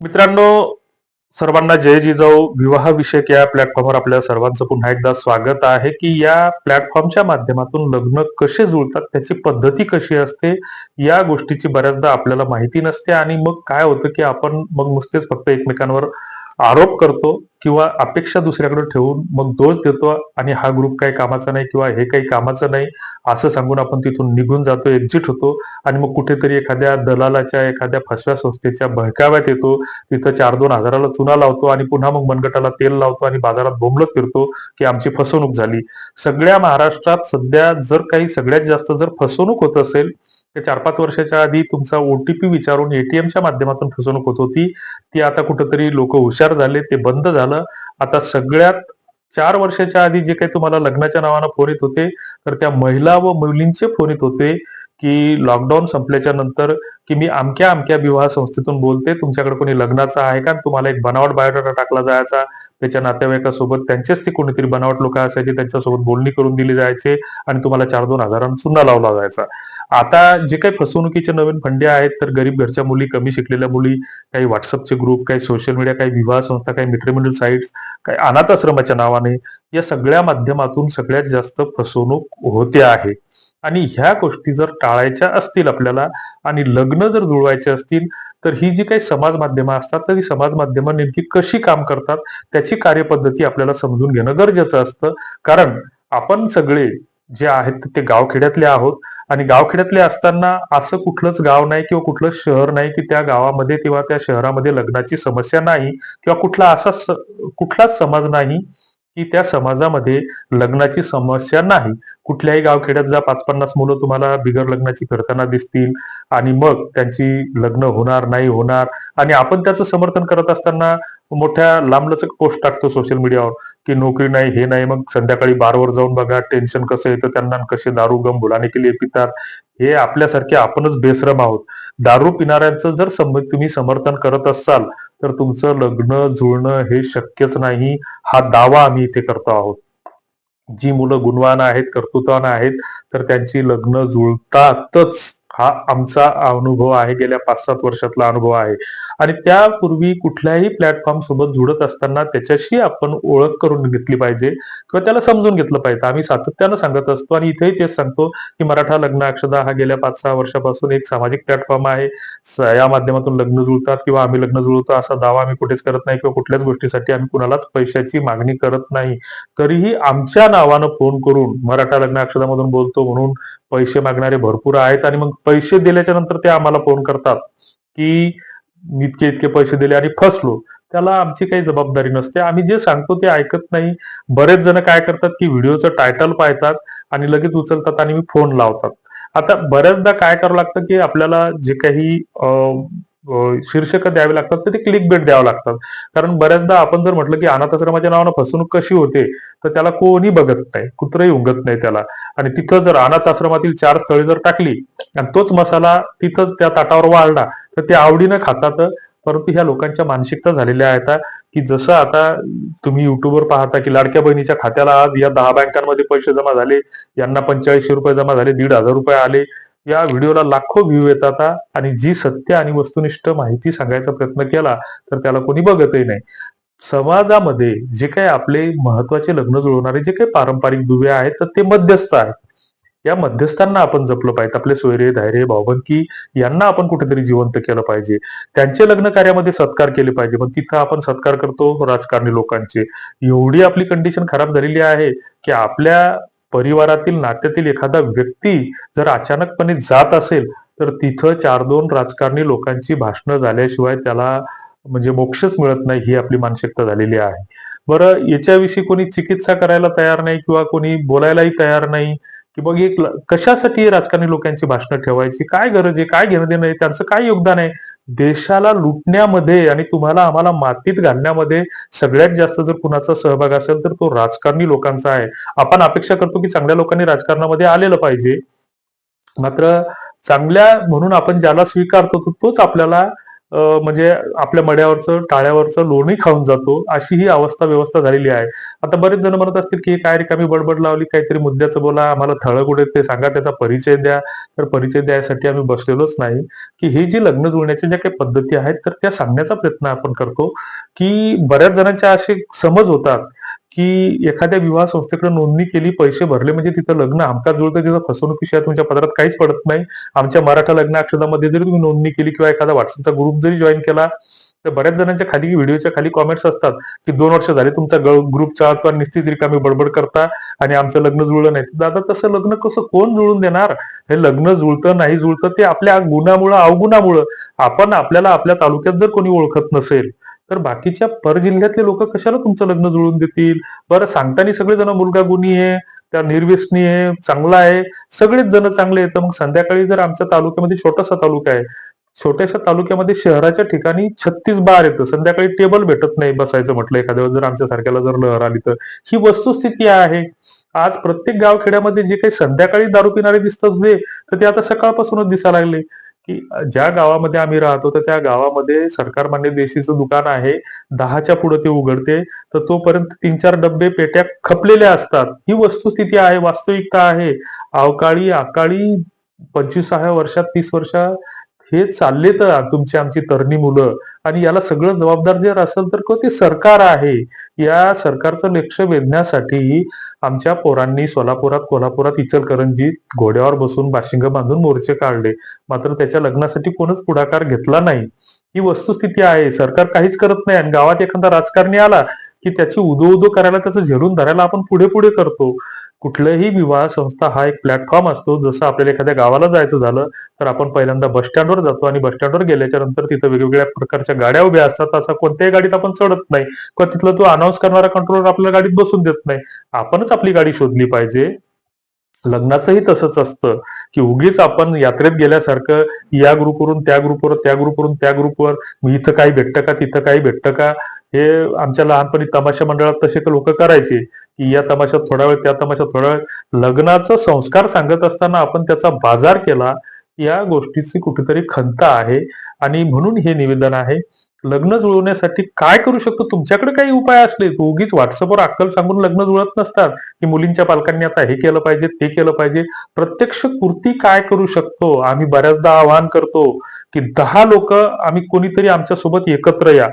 मित्रांनो सर्वांना जय जिजाऊ. विवाह विषयक या प्लॅटफॉर्मवर आपल्या सर्वांचं पुन्हा एकदा स्वागत आहे की या प्लॅटफॉर्मच्या माध्यमातून लग्न कसे जुळतात त्याची पद्धती कशी असते या गोष्टीची बऱ्याचदा आपल्याला माहिती नसते आणि मग काय होतं की आपण मग नुसतेच फक्त एकमेकांवर आरोप करतो. किंवा अपेक्षा दुसऱ्याकडे ठेवून मग दोष देतो आणि हा ग्रुप काही कामाचा नाही किंवा हे काही कामाचं नाही असं सांगून आपण तिथून निघून जातो एक्झिट होतो. आणि मग कुठेतरी एखाद्या दलालाच्या एखाद्या फसव्या संस्थेच्या बहकाव्यात येतो. तिथं चार दोन हजाराला चुना लावतो आणि पुन्हा मग मनगटाला तेल लावतो आणि बाजारात बोंबलत फिरतो की आमची फसवणूक झाली. सगळ्या महाराष्ट्रात सध्या जर काही सगळ्यात जास्त जर फसवणूक होत असेल चार पाच वर्षाच्या आधी तुमचा ओटीपी विचारून एटीएमच्या माध्यमातून फसवणूक होत होती. ती आता कुठंतरी लोक हुशार झाले ते बंद झालं. आता सगळ्यात चार वर्षाच्या आधी जे काही तुम्हाला लग्नाच्या नावानं फोन येत होते तर त्या महिला व मुलींचे फोन येत होते की लॉकडाऊन संपल्याच्या नंतर की मी अमक्या अमक्या विवाह संस्थेतून बोलते तुमच्याकडे कोणी लग्नाचा आहे का? तुम्हाला एक बनावट बायोडाटा टाकला जायचा. त्याच्या नातेवाईकासोबत त्यांचेच ते कोणीतरी बनावट लोक असायचे त्यांच्यासोबत बोलणी करून दिली जायचे आणि तुम्हाला चार दोन हजारांना सुद्धा लावला जायचा. आता जे काही फसवणुकीचे नवीन फंडे आहेत तर गरीब घरच्या मुली कमी शिकलेल्या मुली काही व्हॉट्सअपचे ग्रुप काही सोशल मीडिया काही विवाह संस्था काही मित्रमंडळ साईट्स काही अनाथ आश्रमाच्या नावाने या सगळ्या माध्यमातून सगळ्यात जास्त फसवणूक होते आहे. आणि ह्या गोष्टी जर टाळायच्या असतील आपल्याला आणि लग्न जर जुळवायचे असतील तर ही जी काही समाज माध्यमं असतात तर ही समाज माध्यमं नेमकी कशी काम करतात त्याची कार्यपद्धती आपल्याला समजून घेणं गरजेचं असतं. कारण आपण सगळे जे आहेत ते गावखेड्यातले आहोत आणि गावखेड्यातले असताना असं कुठलंच गाव नाही किंवा कुठलं शहर नाही की त्या गावामध्ये किंवा त्या शहरामध्ये लग्नाची समस्या नाही किंवा कुठला असा कुठलाच समाज नाही की त्या समाजामध्ये लग्नाची समस्या नाही. कुठल्याही गावखेड्यात जा पाच पन्नास मुलं तुम्हाला बिगर लग्नाची करताना दिसतील आणि मग त्यांची लग्न होणार नाही होणार आणि आपण त्याचं समर्थन करत असताना मोठ्या लांबलचक पोस्ट टाकतो सोशल मीडियावर की नोकरी नाही हे नाही मग संध्याकाळी बारवर जाऊन बघा टेन्शन कसं येतं त्यांना कसे दारू गम बुलाने केली पितात. हे आपल्यासारखे आपणच बेसरम आहोत. दारू पिणाऱ्यांचं जर सम- तुम्ही समर्थन करत असाल तर तुमचं लग्न जुळणं हे शक्यच नाही. हा दावा आम्ही इथे करतो आहोत. जी मुलं गुणवान आहेत कर्तृत्वान आहेत तर त्यांची लग्न जुळतातच. हा आमचा अनुभव आहे गेल्या पाच सात वर्षातला अनुभव आहे. आणि त्यापूर्वी कुठल्याही प्लॅटफॉर्म सोबत जुळत असताना त्याच्याशी आपण ओळख करून घेतली पाहिजे किंवा त्याला समजून घेतलं पाहिजे. आम्ही सातत्यानं सांगत असतो आणि इथेही तेच सांगतो की मराठा लग्न अक्षदा हा गेल्या पाच सहा वर्षापासून एक सामाजिक प्लॅटफॉर्म आहे. या माध्यमातून लग्न जुळतात किंवा आम्ही लग्न जुळतो असा दावा आम्ही कुठेच करत नाही किंवा कुठल्याच गोष्टीसाठी आम्ही कुणालाच पैशाची मागणी करत नाही. तरीही आमच्या नावानं फोन करून मराठा लग्न अक्षदामधून बोलतो म्हणून पैसे मागणारे भरपूर आहेत आणि मग पैसे दिल्याच्या नंतर ते आम्हाला फोन करतात की इतके इतके पैसे दिले आणि फसलो. त्याला आमची काही जबाबदारी नसते. आम्ही जे सांगतो ते ऐकत नाही. बरेच जण काय करतात की व्हिडिओचं टायटल पाहतात आणि लगेच उचलतात आणि मी फोन लावतात. आता बऱ्याचदा काय करावं लागतं की आपल्याला जे काही शीर्षक द्यावे लागतात तर ते क्लिक बेट द्यावं लागतात. कारण बऱ्याचदा आपण जर म्हटलं की अनाथ आश्रमाच्या नावानं फसवणूक कशी होते तर त्याला कोणी बघत नाही कुत्रही उंगत नाही त्याला. आणि तिथं जर अनाथ आश्रमातील चार स्थळे जर टाकली आणि तोच मसाला तिथं त्या ताटावर वाढला तर ते आवडीनं खातात. परंतु ह्या लोकांच्या मानसिकता झालेल्या आहेत की जसं आता तुम्ही युट्यूबवर पाहता की लाडक्या बहिणीच्या खात्याला आज या दहा बँकांमध्ये पैसे जमा झाले यांना पंचेचाळीसशे रुपये जमा झाले दीड हजार रुपये आले या व्हिडिओला लाखो व्ह्यू येतात आणि जी सत्य आणि वस्तुनिष्ठ माहिती सांगायचा प्रयत्न केला तर त्याला कोणी बघतही नाही. समाजामध्ये जे काही आपले महत्त्वाचे लग्न जुळवणारे जे काही पारंपरिक दुवे आहेत तर ते मध्यस्थ आहेत. या मध्यस्थांना आपण जपलं पाहिजे. आपले सोयरे धैर्य भावबंकी यांना आपण कुठेतरी जिवंत केलं पाहिजे. त्यांचे लग्न कार्यामध्ये सत्कार केले पाहिजे. पण तिथं आपण सत्कार करतो राजकारणी लोकांचे. एवढी आपली कंडिशन खराब झालेली आहे की आपल्या परिवारातील नात्यातील एखादा व्यक्ती जर अचानकपणे जात असेल तर तिथं चार दोन राजकारणी लोकांची भाषणं झाल्याशिवाय त्याला म्हणजे मोक्षच मिळत नाही ही आपली मानसिकता झालेली आहे. बरं याच्याविषयी कोणी चिकित्सा करायला तयार नाही किंवा कोणी बोलायलाही तयार नाही की मग एक कशासाठी राजकारणी लोकांची भाषणं ठेवायची? काय गरज आहे? काय घेणं देणं आहे? त्यांचं काय योगदान आहे? देशाला लुटण्यामध्ये आणि तुम्हाला आम्हाला मातीत घालण्यामध्ये सगळ्यात जास्त जर कुणाचा सहभाग असेल तर तो राजकारणी लोकांचा आहे. आपण अपेक्षा करतो की चांगल्या लोकांनी राजकारणामध्ये आलेलं पाहिजे. मात्र चांगल्या म्हणून आपण ज्याला स्वीकारतो तोच आपल्याला म्हणजे आपल्या मड्यावरचं टाळ्यावरचं लोणी खाऊन जातो अशी ही अवस्था व्यवस्था झालेली आहे. आता बरेच जण म्हणत असतील की काय रिकामी बडबड लावली काहीतरी मुद्द्याचं बोला आम्हाला थळ कुठे ते सांगा त्याचा परिचय द्या. तर परिचय द्यायसाठी आम्ही बसलेलोच नाही. की ही जी लग्न जुळण्याच्या ज्या काही पद्धती आहेत तर त्या सांगण्याचा प्रयत्न आपण करतो की बऱ्याच जणांच्या असे समज होतात की एखाद्या विवाह संस्थेकडे नोंदणी केली पैसे भरले म्हणजे तिथं लग्न आमका जुळतं तिथं फसवणुकीशिवाय तुमच्या पदरात काहीच पडत नाही. आमच्या मराठा लग्न अक्षदामध्ये जरी तुम्ही नोंदणी केली किंवा एखादा व्हॉट्सअपचा ग्रुप जरी जॉईन केला तर बऱ्याच जणांच्या खाली व्हिडिओच्या खाली कॉमेंट्स असतात की दोन वर्ष झाले तुमचा ग्रुपचा किंवा निश्चित रिकामी बडबड करता आणि आमचं लग्न जुळलं नाही. दादा तसं लग्न कसं कोण जुळून देणार? हे लग्न जुळतं नाही जुळतं ते आपल्या गुणामुळं अवगुणामुळं आपण आपल्याला आपल्या तालुक्यात जर कोणी ओळखत नसेल तर बाकीच्या परजिल्ह्यातले लोक कशाला तुमचं लग्न जुळून देतील? बरं सांगताना सगळेजण मुलगा गुणी आहे त्या निर्व्यसनी आहे चांगला आहे सगळेच जण चांगले आहेत. तर मग संध्याकाळी जर आमच्या तालुक्यामध्ये छोटासा तालुका आहे छोट्याशा तालुक्यामध्ये शहराच्या ठिकाणी छत्तीस बार येतं संध्याकाळी टेबल भेटत नाही बसायचं म्हटलं एखाद्या वेळेस जर आमच्या सारख्याला जर लहर आली तर. ही वस्तुस्थिती आहे. आज प्रत्येक गावखेड्यामध्ये जे काही संध्याकाळी दारू पिणारे दिसतात जे तर ते आता सकाळपासूनच दिसायला लागले. की ज्या गावामध्ये आम्ही राहतो तर त्या गावामध्ये सरकार मान्य देशीचं दुकान आहे. दहाच्या पुढे ते उघडते. तर तोपर्यंत तीन चार डब्बे पेट्या खपलेल्या असतात. ही वस्तुस्थिती आहे वास्तविकता आहे. अवकाळी अकाळी पंचवीसाव्या वर्षात तीस वर्षात हे चालले तर तुमची आमची तरणी मुलं आणि याला सगळं जबाबदार जर असेल तर ते सरकार आहे. या सरकारचं लक्ष वेधण्यासाठी आमच्या पोरांनी सोलापुरात कोल्हापुरात इचलकरंजीत घोड्यावर बसून बाशिंग बांधून मोर्चे काढले. मात्र त्याच्या लग्नासाठी कोणच पुढाकार घेतला नाही. ही वस्तुस्थिती आहे. सरकार काहीच करत नाही आणि गावात एखादा राजकारणी आला की त्याची उदो उदो करायला त्याचं झेडून धरायला आपण पुढे पुढे करतो. कुठलंही विवाह संस्था हा एक प्लॅटफॉर्म असतो. जसं आपल्याला एखाद्या गावाला जायचं झालं तर आपण पहिल्यांदा बस स्टँडवर जातो आणि बस स्टँडवर गेल्याच्यानंतर तिथं वेगवेगळ्या प्रकारच्या गाड्या उभ्या असतात. असं कोणत्याही गाडीत आपण चढत नाही. किंवा तिथलं तो अनाऊन्स करणारा कंट्रोलर आपल्या गाडीत बसून देत नाही. आपणच आपली गाडी शोधली पाहिजे. लग्नाचंही तसंच असतं की उगीच आपण यात्रेत गेल्यासारखं या ग्रुपवरून त्या ग्रुपवर त्या ग्रुपवरून त्या ग्रुपवर इथं काही भेटतं का? तिथं काही भेटतं का? हे आमच्या लहानपणी तमाशा मंडळात तसे लोक करायचे. की या तमाशात थोडा वेळ त्या तमाशात थोडा वेळ. लग्नाचा संस्कार सांगत असताना आपण त्याचा बाजार केला या गोष्टीची कुठेतरी खंत आहे. आणि म्हणून हे निवेदन आहे लग्न जुळवण्यासाठी काय करू शकतो? तुमच्याकडे काही उपाय असले उगीच व्हॉट्सअपवर अक्कल सांगून लग्न जुळत नसतात. की मुलींच्या पालकांनी आता हे केलं पाहिजे ते केलं पाहिजे. प्रत्यक्ष कृती काय करू शकतो? आम्ही बऱ्याचदा आवाहन करतो की दहा लोक आम्ही कोणीतरी आमच्यासोबत एकत्र या.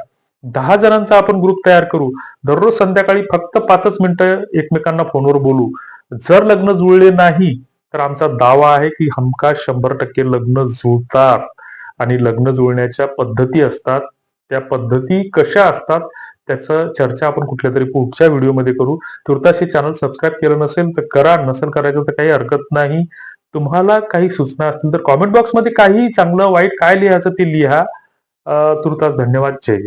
दहा जणांचा आपण ग्रुप तयार करू. दररोज संध्याकाळी फक्त पाचच मिनिटं एकमेकांना फोनवर बोलू. जर लग्न जुळले नाही तर आमचा दावा आहे की हमखास शंभर टक्के लग्न जुळतात. आणि लग्न जुळण्याच्या पद्धती असतात. त्या पद्धती कशा असतात त्याचं चर्चा आपण कुठल्या तरी पुढच्या व्हिडिओमध्ये करू. तुर्तास हे चॅनल सबस्क्राईब केलं नसेल तर करा. नसेल करायचं तर काही हरकत नाही. तुम्हाला काही सूचना असतील तर कॉमेंट बॉक्समध्ये काही चांगलं वाईट काय लिहायचं ते लिहा. तुर्तास धन्यवाद. जय